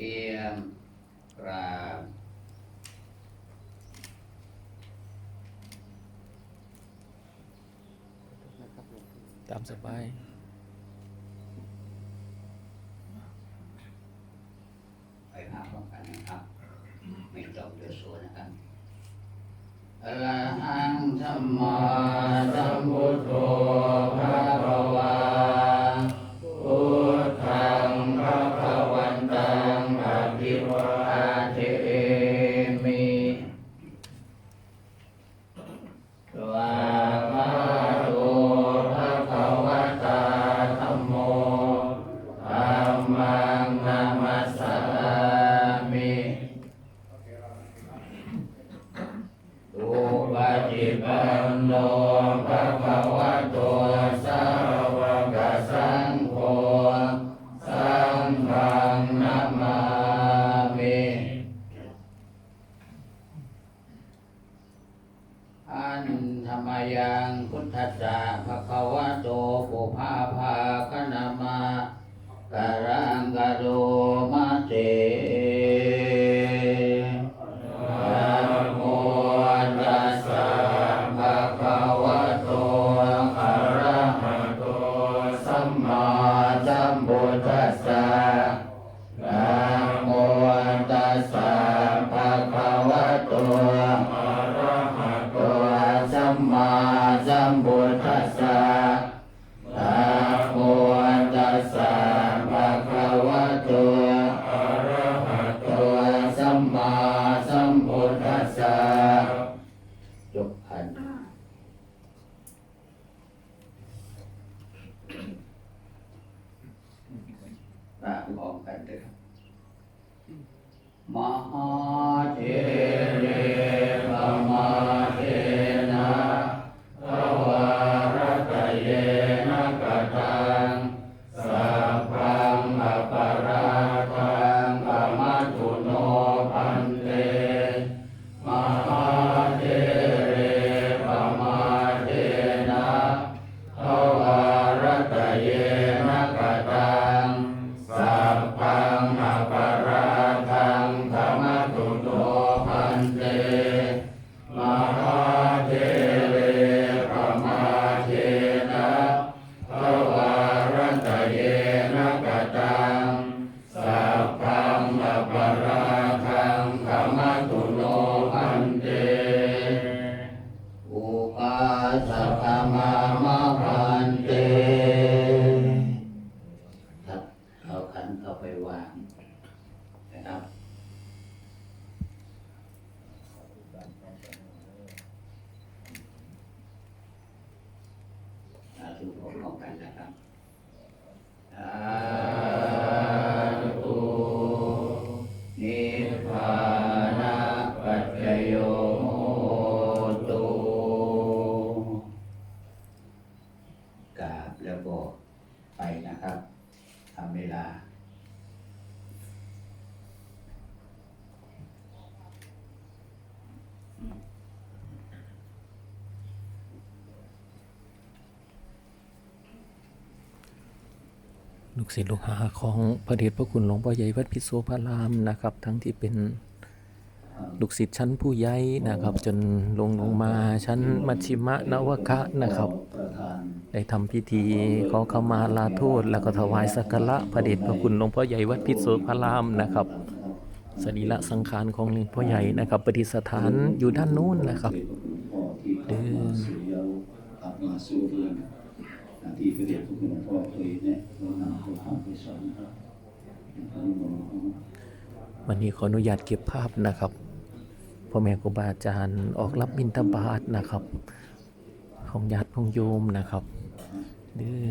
รียมกราบตามสบาย ไปหาพร้อมกันนะครับ ไม่ต้องเดือดร้อนนะครับอะรหังสัมมาสัมพุทโธ มมังนามัสสามิอุปจิปันโนภะคะวะโต สัมพุทธัสสะนะโมตัสสะภะคะวะโตอะระหะโตสัมมาสัมพุ มกันเลยครับมหาเทเรปมาเทนะภวารตเยนะกตังสัพพังอปาราทังอมัตถุโนพันเตมหา งอปาราทังขมตุโนพันเต อุปาสกมามะพันเตครับเอาขันเข้าไปวางนะครับ สาธุพร้อมๆกันนะครับสาธุนิพพานะปัจจโยโหตุกราบแล้วบอกไปนะครับทำเวลา ลูกศิษย์ลูกหาของพระเดชพระคุณหลวงพ่อใหญ่วัดพิโสพารามนะครับ ทั้งที่เป็นลูกศิษย์ชั้นผู้ใหญ่นะครับ จนลงลงมาชั้นมัชชิมะนวคะนะครับ ได้ทำพิธีขอขมาลาโทษ แล้วก็ถวายสักการะพระเดชพระคุณหลวงพ่อใหญ่วัดพิโสพารามนะครับสรีระสังขารของหลวงพ่อใหญ่นะครับประดิษฐานอยู่ด้านนู้นนะครับเยาวกลับมาสู่เรือนที่พระเดชพระคุณหลวงพ่อเคยแนะนำ วันนนี้ขออนุญาตเก็บภาพนะครับพ่อแม่ครูบาอาจารย์ออกรับบิณฑบาตนะครับ ของญาติของโยมนะครับเดือ